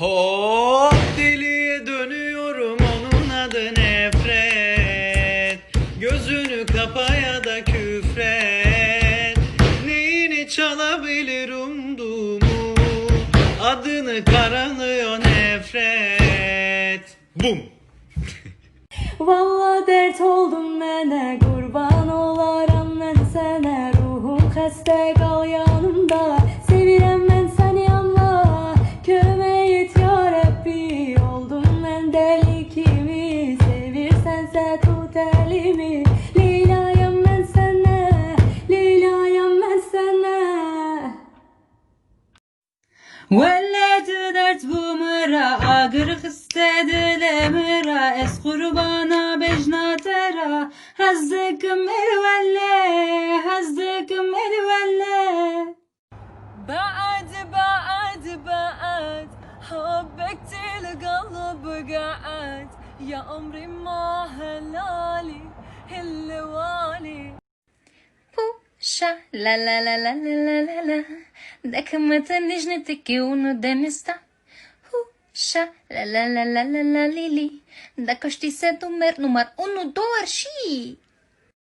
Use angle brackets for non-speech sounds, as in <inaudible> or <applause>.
Hop deliye dönüyorum onun adı nefret. Gözünü kapaya da küfret. Neyini çalabilir umduğumu Adını karanıyor nefret. Bum. <laughs> Valla dert oldum mənə Qurban olaram mən sənə Ruhum xəstə bense tut elimi Leyla'yım ben sana Leyla'yım ben sana ولا تدرت بومرا اگر خسته دل مرا اس قربانا بجنا ترى حزك مر ولا حزك مر ولا بعد بعد بعد حبك تلقى قلب قاعد يا أمري مع هلالي هالوالي بوشا لا لا لا لا لا لا لا ده كما تنجنتك ونو دنستا Așa, la la la la la la lili Dacă știi să numeri număr 1, 2 și...